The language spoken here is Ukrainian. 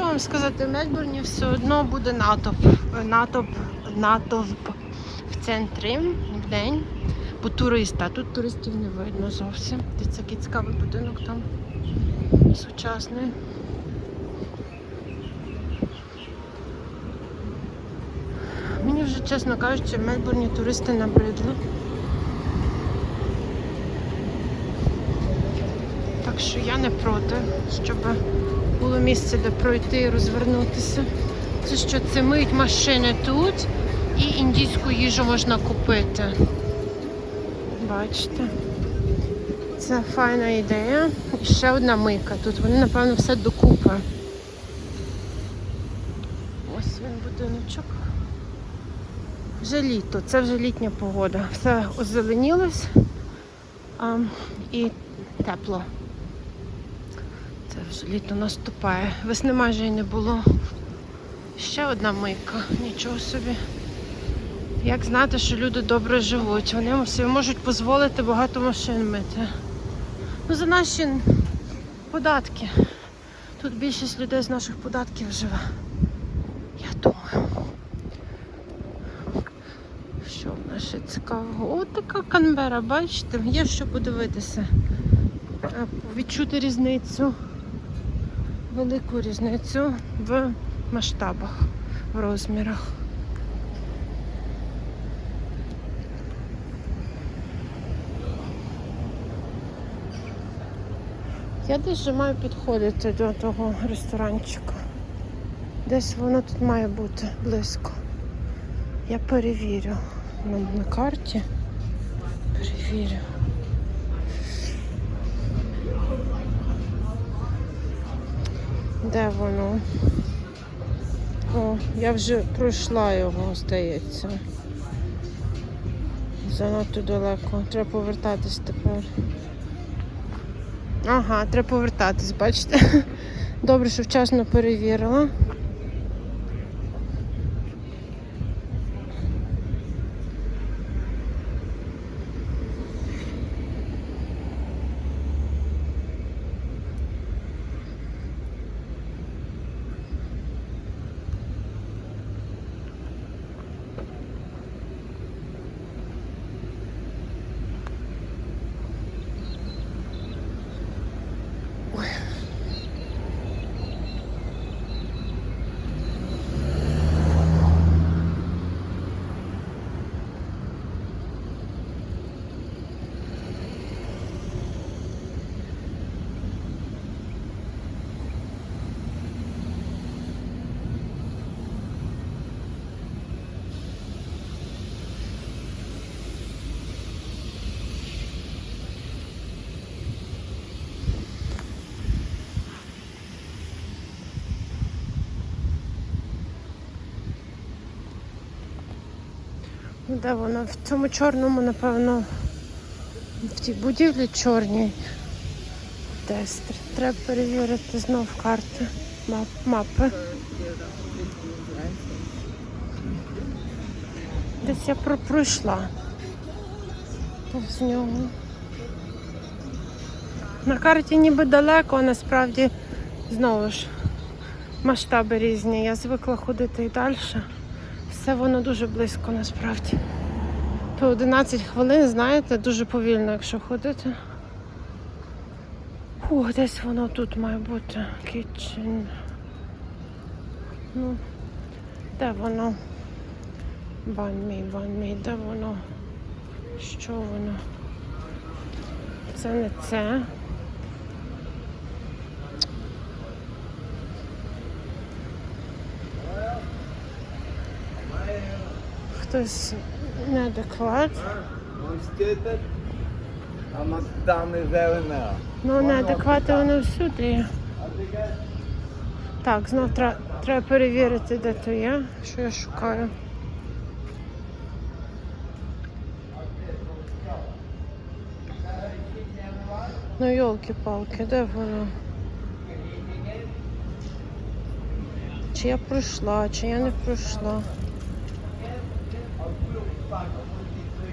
Що вам сказати, в Мельбурні все одно буде натовп, натовп, натовп в центрі в день, бо туриста. Тут туристів не видно зовсім. Дивіться, який цікавий будинок там сучасний. Мені вже, чесно кажучи, в Мельбурні туристи набридли. Так що я не проти, щоб було місце, де пройти і розвернутися. Це що це миють машини тут і індійську їжу можна купити. Бачите? Це файна ідея. І ще одна мийка. Тут вони, напевно, все докупи. Ось він будиночок. Вже літо, це вже літня погода. Все озеленілось а, і тепло. Вже літо наступає. Весни майже і не було. Ще одна мийка, нічого собі. Як знати, що люди добре живуть. Вони собі можуть дозволити багато машин мити. Ну, за наші податки. Тут більшість людей з наших податків живе. Я думаю. Що в нас ще цікавого? О, така Канбера, бачите, є що подивитися. Е, Відчути різницю, велику різницю в масштабах, в розмірах. Я десь вже маю підходити до того ресторанчика. Десь воно тут має бути близько. Я перевірю на, карті. Перевірю. Де воно? О, я вже пройшла його, здається. Занадто далеко. Треба повертатись тепер. Ага, треба повертатись, бачите? Добре, що вчасно перевірила. Де воно? В цьому чорному, напевно, в тій будівлі чорній. Десь треба перевірити знов карти, мап, мапи. Десь я про- пройшла повз нього. На карті ніби далеко, а насправді знову ж масштаби різні. Я звикла ходити і далі. Все воно дуже близько насправді. То 11 хвилин, знаєте, дуже повільно, якщо ходити. Фух, десь воно тут має бути. Kitchen. Ну, де воно? Банмій, банмій, де воно? Що воно? Це не це. Хтось неадекват. Ну, неадеквати вони всюди. Так, знов треба перевірити, де то є, що я шукаю. Ну, йолки-палки, де воно? Чи я пройшла, чи я не пройшла?